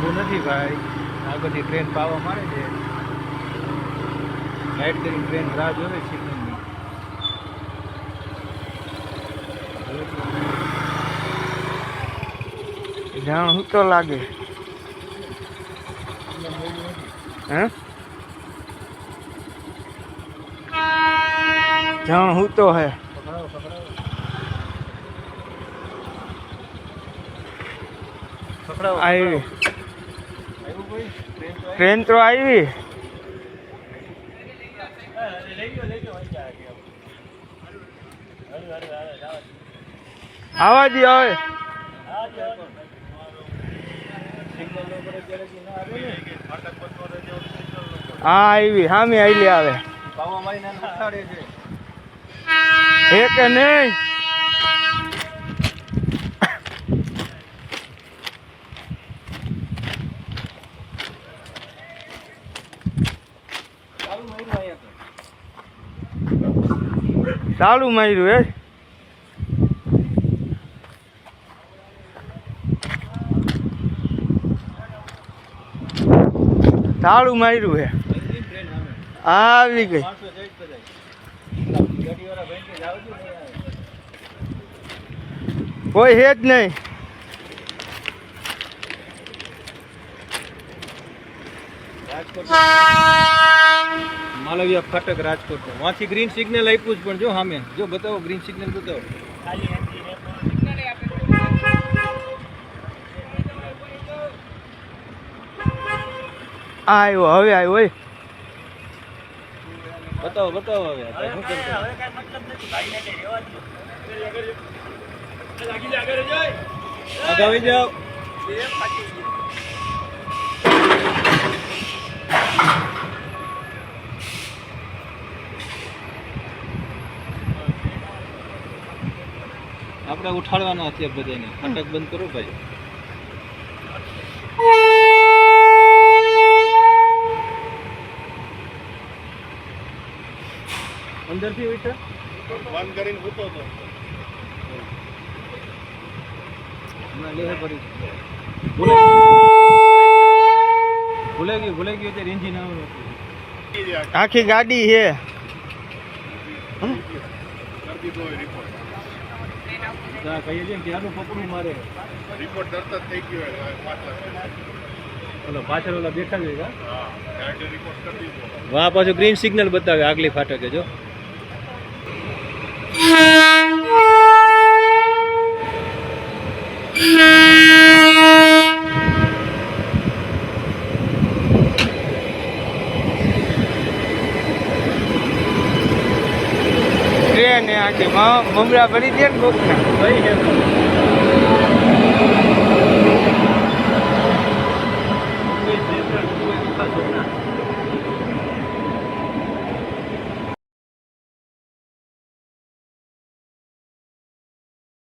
ઊભું નથી ભાઈ. આગળથી ટ્રેન પાવા મારે છે. લાઈટ કરીને ટ્રેન રાહ જોવે સિગ્નલની જાણ હું તો લાગે. હે? જાણ હું તો હે. આવી ટ્રેન તો આવી. આવી. હરી હરી જાવ આવા. દી આવે આવે ને ફાટક બંધ કરે છે સિગ્નલ ઉપર હા આવી સામે આવેલી આવે પાવા મારીને એને ઉઠાડે છે હે કે નહીં ચાલુ માર્યું એ તો ચાલુ માર્યું હે? આવી ગઈ. કોઈ હે જ નહીં. રાજકોટ માલવિયા ફાટક રાજકોટ વાંચી ગ્રીન સિગ્નલ આપ્યું જ પણ જો સામે જો બતાવો ગ્રીન સિગ્નલ બતાવો. આવ્યો હવે આવ્યો ઓય. બતાવો બતાવો હવે. શું કરતા? આગળ આવી જાઓ. આપણે ઉઠાડવાના અત્યારે બધાને. ફાટક બંધ કરો ભાઈ. અંદરથી ઉઠા. બંધ કરીને ઊતો હતો હમણાં લેહર પડી ભૂલે ભૂલે ગયું ભૂલે ગયું તે રેન્જી આખી ગાડી છે કરી દીધો હોય રિપોર્ટ ત્યાં કહીએ છીએ ત્યાંનું પકડું મારે. રિપોર્ટ તરત જ થઈ ગયો પાછળ ઓલો પાછળ ઓલા બેઠા છે વાહ પાછું ગ્રીન સિગ્નલ બતાવે આગલી ફાટકે જો. એ આખી મમરા ભરી દે ને કોકને.